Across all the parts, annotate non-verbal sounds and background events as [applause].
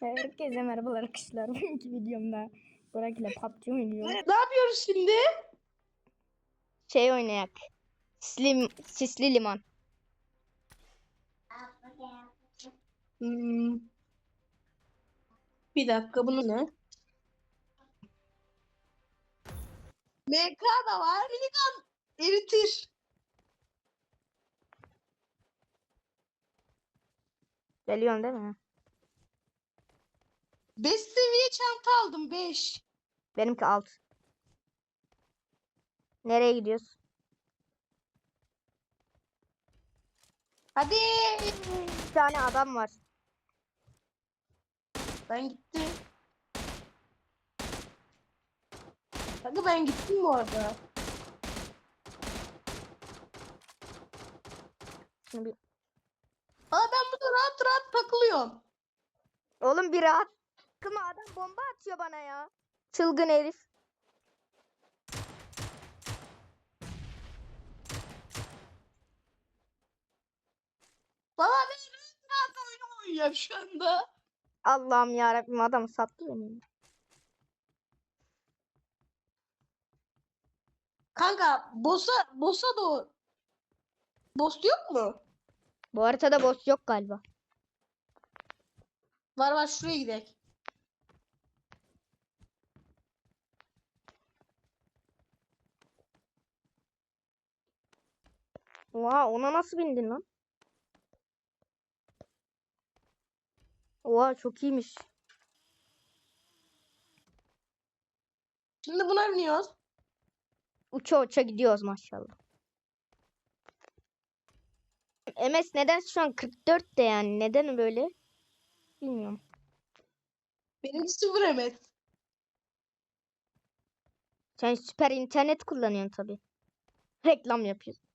Herkese merhabalar arkadaşlar. [laughs] Bugünkü videomda Burak ile PUBG oynuyor. Ne yapıyoruz şimdi? Şey oynayak. Sisli, sisli liman. Hmm. Bir dakika bunu ne? MK da var. Minigun eritir. Geliyorsun değil mi? 5 seviye çanta aldım 5. Benimki alt. Nereye gidiyoruz? Hadi. Bir tane adam var. Ben gittim. Hadi ben gittim bu arada. Şunu bir... Aa ben burada rahat rahat takılıyorum. Oğlum bir rahat. Kıma adam bomba atıyor bana ya. Çılgın herif. Baba ben rahat rahat oyun oynuyorum şu anda. Allah'ım yarabbim adam sattı beni. Kanka boss'a boss'a doğru. Boss yok mu? Bu haritada boss yok galiba. Var var şuraya gidelim. Oha ona nasıl bindin lan? Oha çok iyiymiş. Şimdi buna biniyoruz. Uça uça gidiyoruz maşallah. MS neden şu an 44 de yani neden böyle? Bilmiyorum. Benimki sıfır emet. Sen süper internet kullanıyorsun tabi. Reklam yapıyorsun.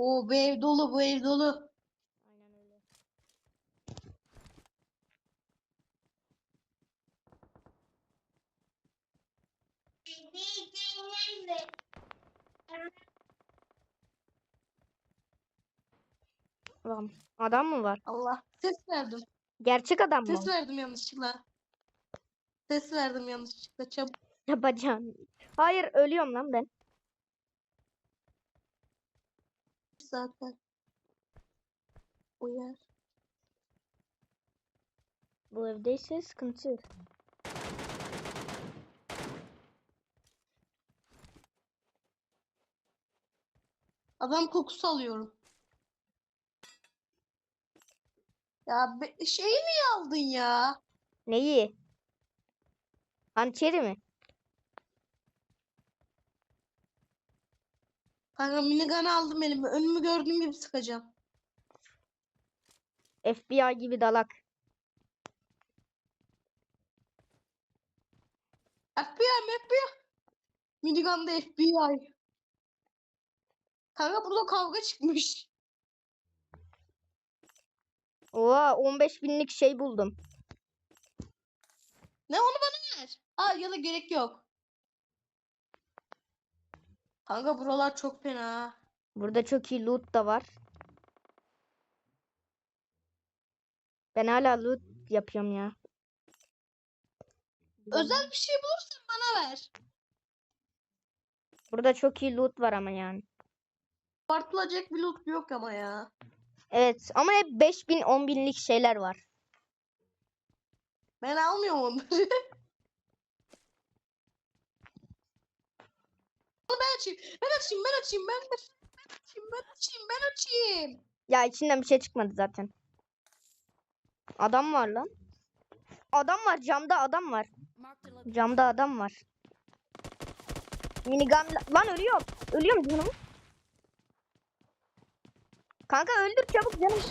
Oo bu ev dolu bu ev dolu. Aynen öyle. Lan adam mı var? Allah. Ses verdim. Gerçek adam mı? Ses verdim yanlışlıkla. Ses verdim yanlışlıkla. Çabuk [laughs] Yapacağım. Hayır ölüyorum lan ben. Zaten. Uyar. Bu evdeyse sıkıntı. Adam kokusu alıyorum. Ya şey mi aldın ya? Neyi? Hançeri mi? Kanka minigun aldım elime. Önümü gördüğüm gibi sıkacağım. FBI gibi dalak. FBI FBI. Minigun da FBI. Kanka burada kavga çıkmış. Oha 15 binlik şey buldum. Ne onu bana ver. Aa ya da gerek yok. Kanka buralar çok fena. Burada çok iyi loot da var. Ben hala loot yapıyorum ya. Özel bir şey bulursan bana ver. Burada çok iyi loot var ama yani. Abartılacak bir loot yok ama ya. Evet ama hep 5000 10 binlik şeyler var. Ben almıyorum onları. [laughs] ben açayım. Ben açayım, ben açayım, ben, ben açayım, ben açayım, ben açayım. Ya içinden bir şey çıkmadı zaten. Adam var lan. Adam var camda adam var. Camda adam var. Minigun lan ölüyorum. Ölüyorum canım. Kanka öldür çabuk canım.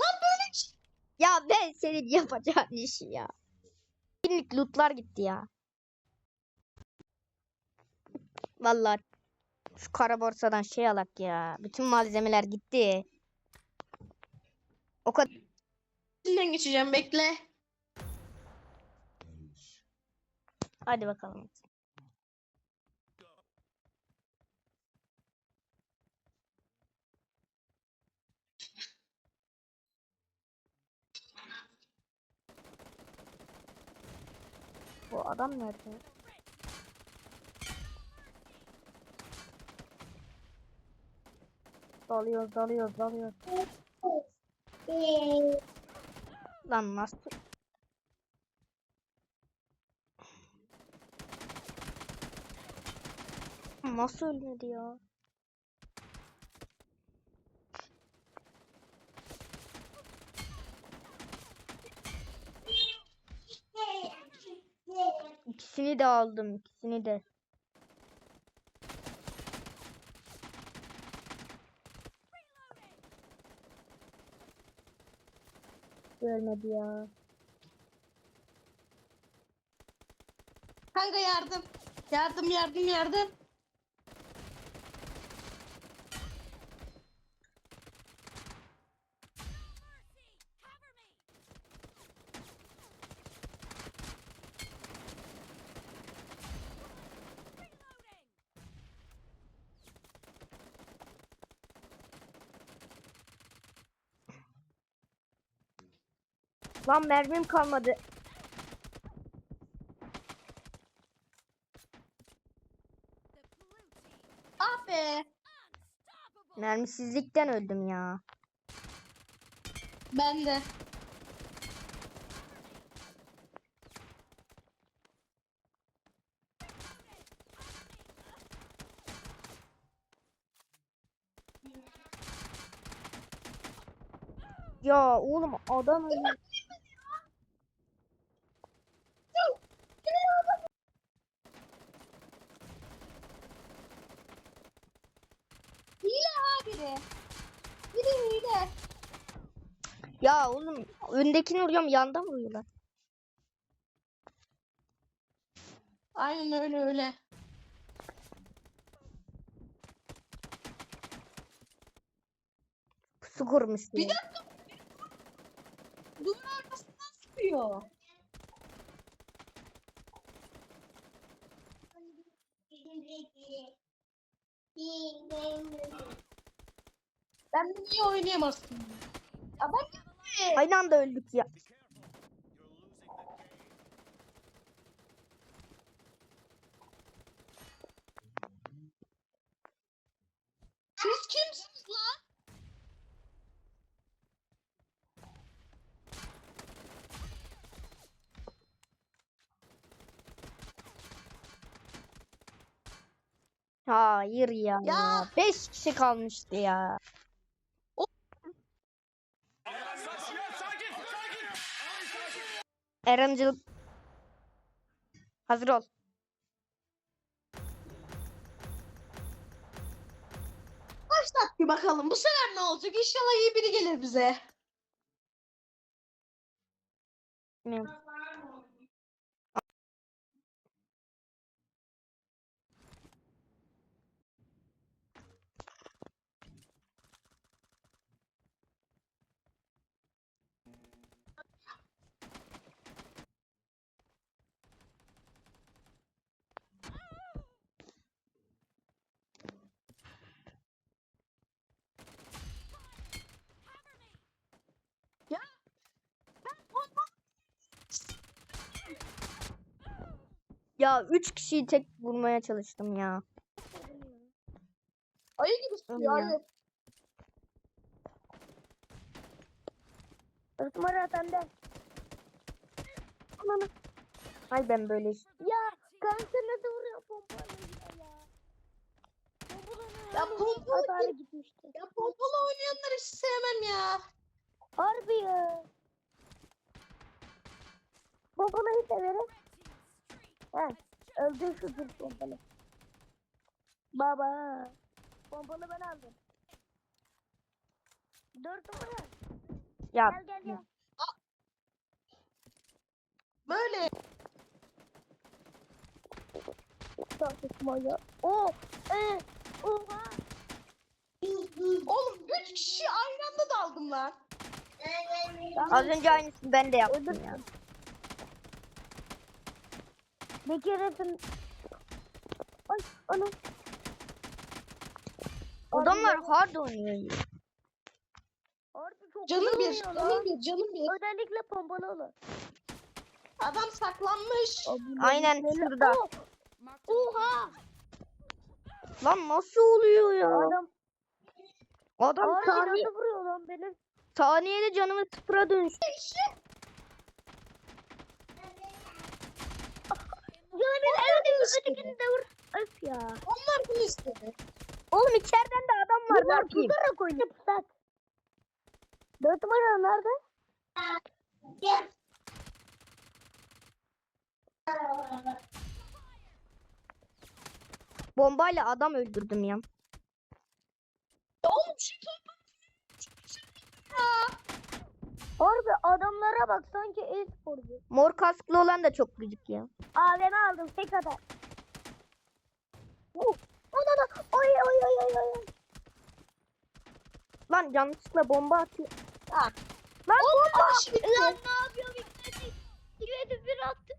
Lan böyle şey. Ya ben senin yapacağın işi ya. Binlik lootlar gitti ya. Vallahi şu kara borsadan şey alak ya. Bütün malzemeler gitti. O kadar. İçinden geçeceğim bekle. Hadi bakalım. Bu adam nerede? Dalıyoruz, dalıyoruz, dalıyoruz. Lan nasıl? Nasıl ölmedi ya? İkisini de aldım, ikisini de. Ölmedi ya. Kanka yardım. Yardım yardım yardım. Lan mermim kalmadı. Ah be. Mermisizlikten öldüm ya. Ben de. Ya oğlum adam öldü. Hile ha biri. Biri hile. Ya oğlum öndekini vuruyorum yandan vuruyorlar. Aynen öyle öyle. Pusu kurmuş Bir diye. dakika. Duvar arkasından sıkıyor. Ben niye oynayamazsın? Aynı anda öldük ya. Siz kimsiniz lan? Hayır ya. Ya. 5 kişi kalmıştı ya. Erencil Hazır ol. Başlat bir bakalım. Bu sefer ne olacak? İnşallah iyi biri gelir bize. Bilmiyorum. Ya 3 kişiyi tek vurmaya çalıştım ya. Ayı gibi sıkıyor ya. ayı. Numara bende. Ananı. Ay ben böyle Ya kanka nasıl vuruyor pompalıyla ya. Ya pompalı, gitmişti. ya pompalı oynayanları hiç sevmem ya. Harbi ya. Pompalıyı severim. He. Öldür şu tür pompalı. Baba. Pompalı ben aldım. Dört numara. Ya. Gel gel gel. Böyle. Tartışma ya. O. E. Oha. Oğlum üç kişi aynı anda daldım lan. Az önce aynısını ben de yaptım ya. Bir keresinde... Ay anam. Adamlar hard oynuyor. Harbi çok Canım iyi bir, canım bir, canım bir. Özellikle pompalı olur. Adam saklanmış. Aynen şurada. Oha. Lan nasıl oluyor ya? Adam Adam Harbi saniye, nasıl vuruyor lan benim? saniyede canımı sıfıra dönüş. Ben öldüm ötekini de vur. Öf ya. Onlar bunu istedi. Oğlum içeriden de adam var. Bunlar tutarak oynuyor pusat. Dört numara nerede? Bombayla adam öldürdüm ya. Oğlum şu top. Harbi adamlara bak sanki e-sporcu. Mor kasklı olan da çok gıcık ya. AVM aldım tek atar. Oh, ona da oy oy oy oy oy. Lan yanlışlıkla bomba atıyor. Ha. Lan Oğlum bomba. bitti. Lan ne yapıyor Yedi bir attı.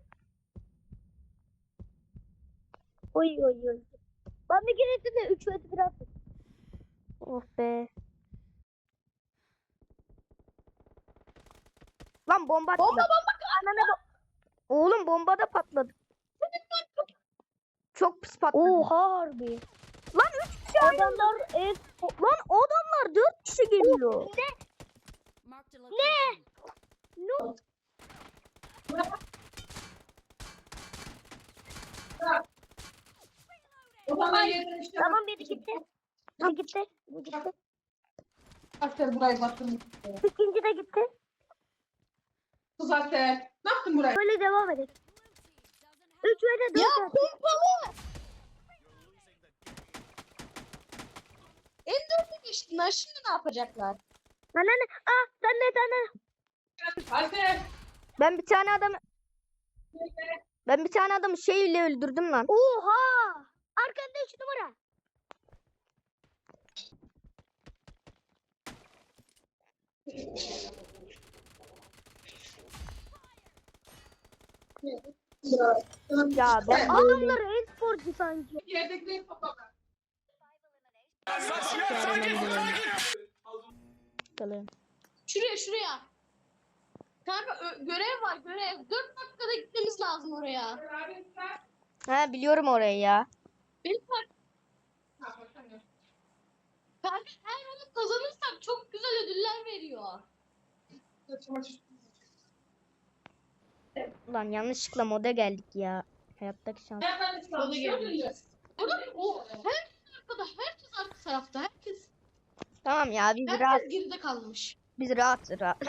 Oy oy oy. Ben bir keresinde 3 ve 1 attım. Oh be. Lan bomba atıyor. Bomba bomba. Ananı bo- Oğlum bomba da patladı. Çok pis patladı. Oha harbi. Lan 3 kişi. Adamlar e Lan adamlar 4 kişi geliyor. ne? No. Tamam biri gitti. Biri gitti. Biri gitti. Asker burayı baktım. İkinci de gitti. Zaten. Ne yaptın burayı? Böyle devam edelim. 3 ve de Ya 4 attı. pompalı. M4'e geçtiler. Şimdi ne yapacaklar? Anne ah sen de sen de. Asker. Ben bir tane adamı ben bir tane adamı şeyle öldürdüm lan. Oha! Arkanda 3 numara. Ya ben Adamlar e-sporcu sanki. Yerdekileri. Bakalım. Şuraya şuraya. Kanka görev var görev. 4 dakikada gitmemiz lazım oraya. He biliyorum orayı ya. Benim Kanka eğer onu kazanırsak çok güzel ödüller veriyor. Ulan yanlışlıkla moda geldik ya. Hayattaki şans. Moda. Burada o herkes arkada, herkes arka tarafta, herkes Tamam ya biz rahat herkes geride kalmış. biz rahat rahat.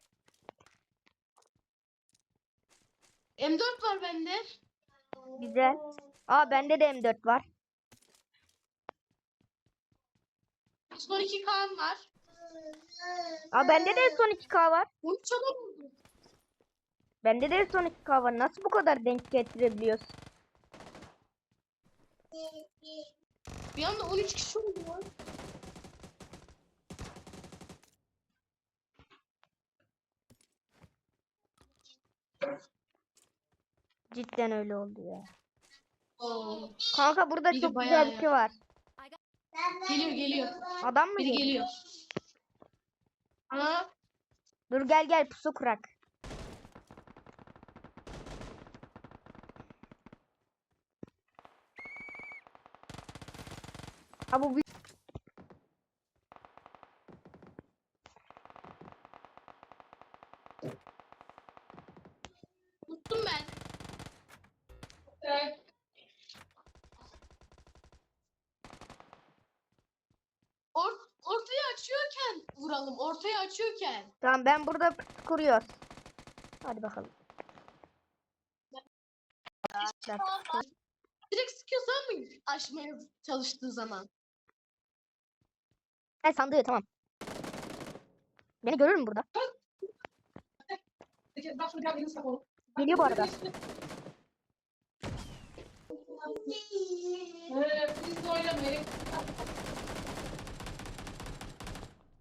M4 var bende. Güzel. Aa bende de M4 var. Son 2 kan var. Aa bende de son 2K var. Bunu çabuk buldum. Bende de son 2K var. Nasıl bu kadar denk getirebiliyorsun? Bir anda 13 kişi oldu lan. Cidden öyle oldu ya. Oo. Kanka burada Biri çok bayağı güzel bir şey var. Geliyor geliyor. Adam mı Biri geliyor? geliyor. Ana Dur gel gel pusu kurak. Ha bu bir- tuttum ben. Evet. Or ortayı açıyorken vuralım. Ortayı açıyorken. Tamam ben burada kuruyor. Hadi bakalım. Direkt sıkıyorsan mı açmaya çalıştığı zaman? Ben sandığı tamam. Beni görür mü burada? Geliyor bu arada.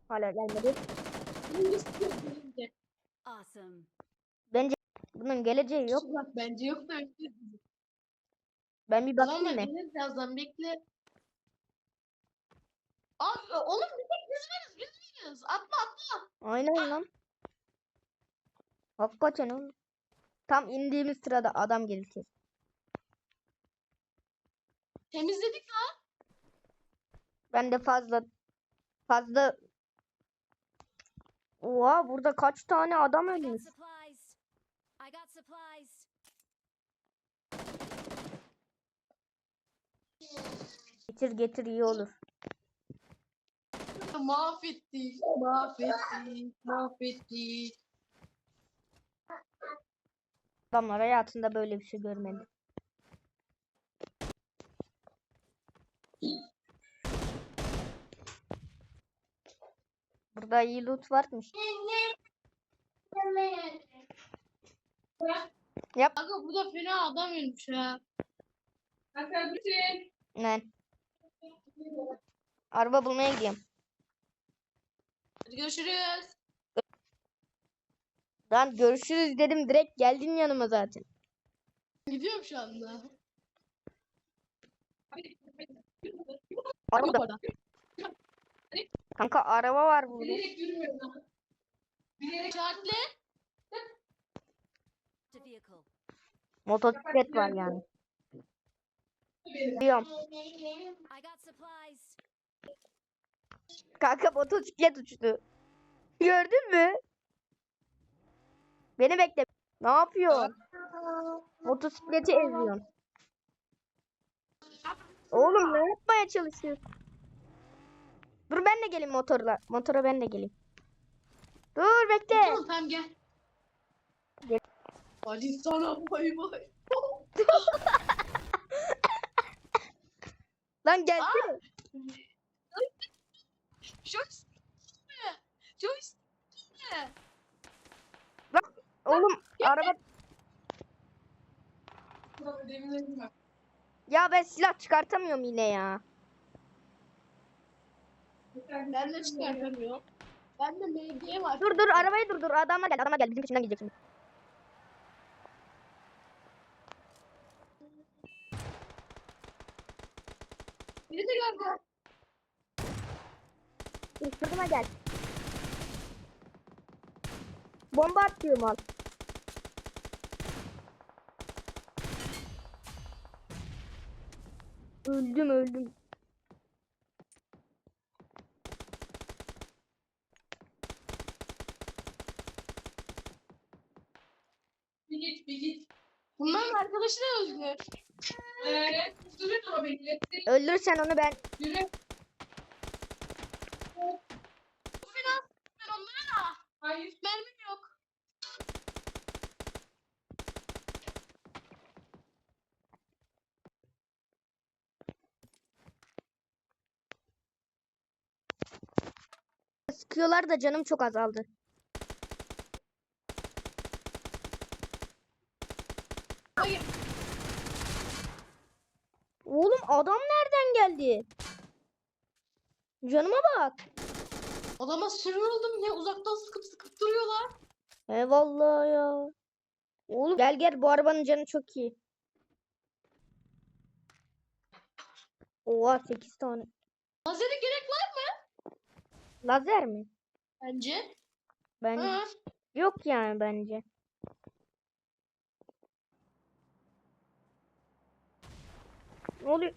Hala gelmedi. Awesome. Bence bunun geleceği yok. Bence yok da. Ben bir bakayım mı? birazdan bekle. Abi oğlum bir tek biz varız biz varız. Atla atla. Aynen lan. Hakikaten oğlum. Tam indiğimiz sırada adam gelir. Temizledik lan. Ben de fazla fazla Oha burada kaç tane adam ölmüş. Getir getir iyi olur. Mahvettik. Mahvettik. Mahvettik. Adamlar hayatında böyle bir şey görmedi. Burada iyi loot varmış. Yap. Kanka burada fena adam ölmüş ha. Kanka bütün. Ne? Araba bulmaya gidiyorum. Hadi görüşürüz. Lan görüşürüz dedim direkt geldin yanıma zaten. Gidiyorum şu anda. Araba. Kanka araba var burada. Bilerek yürümüyorum. Bilerek şartlı. Motosiklet var yani. Diyorum. Kanka motosiklet uçtu. Gördün mü? Beni bekle. Ne yapıyorsun? Motosikleti eziyorsun. Oğlum ne yapmaya çalışıyorsun? Dur ben de geleyim motorla. Motora ben de geleyim. Dur bekle. Tamam tamam gel. Gel. Hadi sana bay bay. [laughs] Lan gelsene. Joystick mi? Joystick mi? Oğlum araba. Ya ben silah çıkartamıyorum yine ya. Ben de çıkartamıyorum. Ben de MG var. Dur dur arabayı dur dur. Adama gel. Adama gel. Bizim peşinden gidecek şimdi. Biri de geldi. Üstüme gel. Bomba atıyor mal. Öldüm öldüm. Bir git bir git. Bunların arkadaşı da Özgür. O beni. Öldürürsen onu ben. Yürü. Biraz ben onlara da. Hayır. Mermim yok. Sıkıyorlar da canım çok azaldı. Hayır. Oğlum adam nereden geldi? Canıma bak. Adama sürüldüm ya uzaktan sıkıp sıkıp duruyorlar. Eyvallah ya. Oğlum gel gel bu arabanın canı çok iyi. Oha 8 tane. Lazere gerek var mı? Lazer mi? Bence. Bence Hı. yok yani bence. Ne oluyor?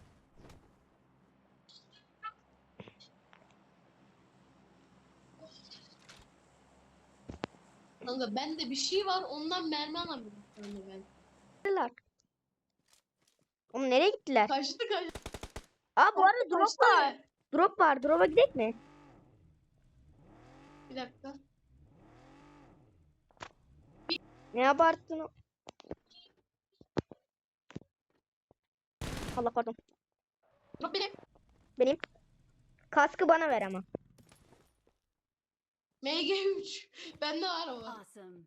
Kanka bende bir şey var ondan mermi alamıyorum anda ben. Gittiler. Oğlum nereye gittiler? Kaçtı kaçtı. Aa bu arada drop var. Drop var. Drop'a gidelim mi? Bir dakika. Ne abarttın? o- Allah pardon. Bak benim. Benim. Kaskı bana ver ama. MG3. [laughs] Bende var o. Awesome.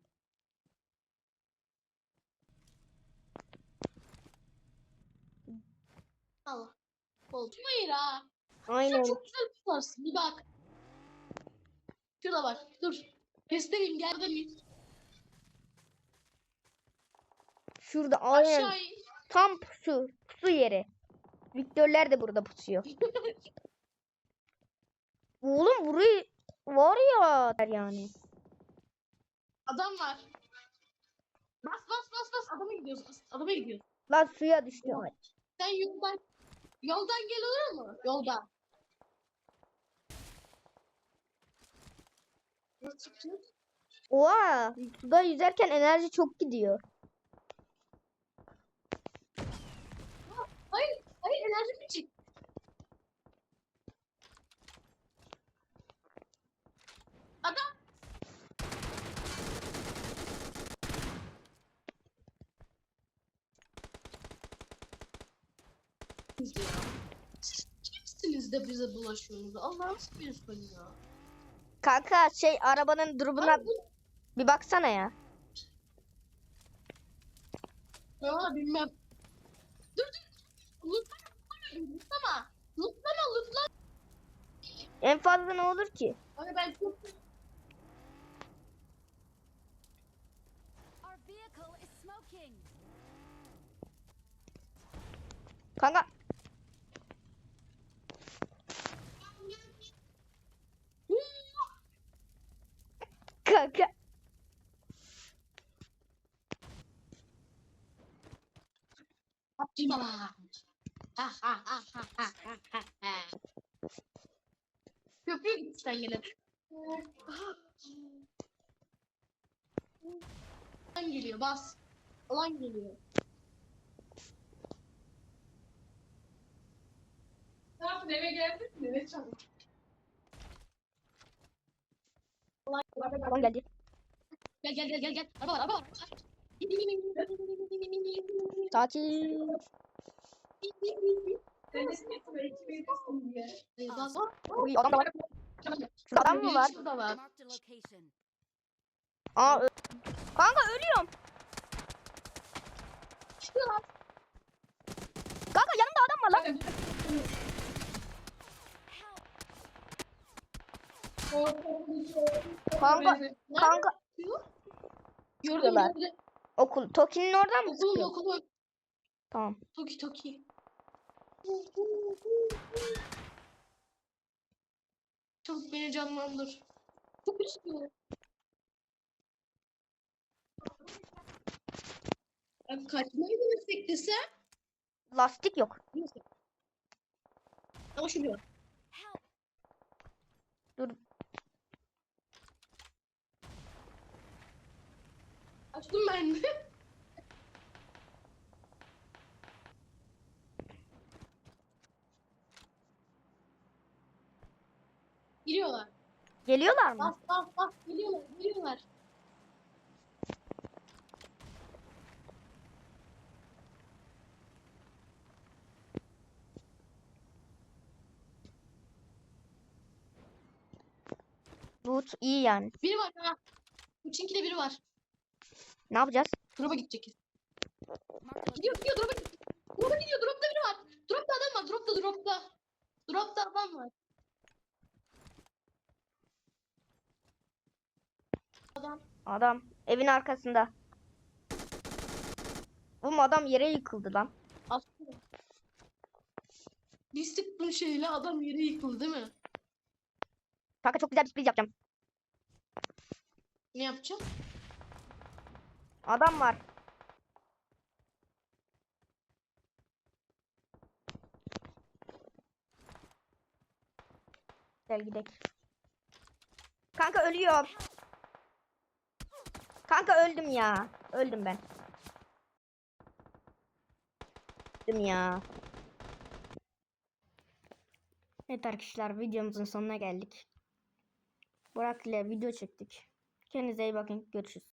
Al. Oldu. Hayır ha. Aynen. Sen çok güzel tutarsın. Bir bak. Şurada bak. Dur. Göstereyim gel bir. Şurada aynen. Aşağı. Tam pusu. Pusu yeri. Viktörler de burada pusuyor. [laughs] Oğlum burayı var ya yani. Adam var. Bas bas bas gidiyoruz. Adama gidiyoruz. Lan suya düştüm. Sen yoldan yoldan gel olur mu? Yoldan. Oha. Suda yüzerken enerji çok gidiyor. Hayır, hayır enerji bitik. Adam kimsiniz de bize bulaşıyorsunuz? Allah'ını seviyorsun ya. Kanka şey arabanın durumuna bir baksana ya. Ya bilmem. Dur dur. Lütlama. Lütlama. Lütlama lütlama. En fazla ne olur ki? Abi ben çok Our vehicle is smoking. Kanka kanka. PUBG baba. Ha ha ha ha ha ha ha ha. Köprüye git sen gene. Alan geliyor bas. Alan geliyor. Ne yaptın eve geldin mi? Ne çabuk. Lan geldi. Gel gel gel gel gel. Araba var araba var. Tatil. Adam da var. Şurada adam mı var? Şurada var. Aa ö Kanka ölüyorum. Kanka yanımda adam var lan. Kanka kanka Gördüm gördüm. okul. Toki'nin oradan mı sıkıyor? okulu. Tamam. Toki Toki. Çabuk beni canlandır. Çok istiyorum. Ya kaçmayı denesek desem. Lastik yok. Neyse. Ama şuraya. Help! Dur. Açtım ben de. Giriyorlar. Geliyorlar mı? Bas bas bas. Geliyorlar. Geliyorlar. Loot iyi yani. Biri var ha. Uçinkide biri var. Ne yapacağız? Drop'a gidecek. Gidiyor gidiyor drop'a gidiyor. Drop'a gidiyor. Drop'ta biri var. Drop'ta adam var. Drop'ta drop'ta. Drop'ta adam var. Adam. Adam evin arkasında. Oğlum adam yere yıkıldı lan. Aslında. Bir sıktın şeyle adam yere yıkıldı değil mi? Kanka çok güzel bir sürpriz yapacağım. Ne yapacağım? Adam var. Gel gidelim. Kanka ölüyorum. Kanka öldüm ya. Öldüm ben. Öldüm ya. Evet arkadaşlar videomuzun sonuna geldik. Burak ile video çektik. Kendinize iyi bakın. Görüşürüz.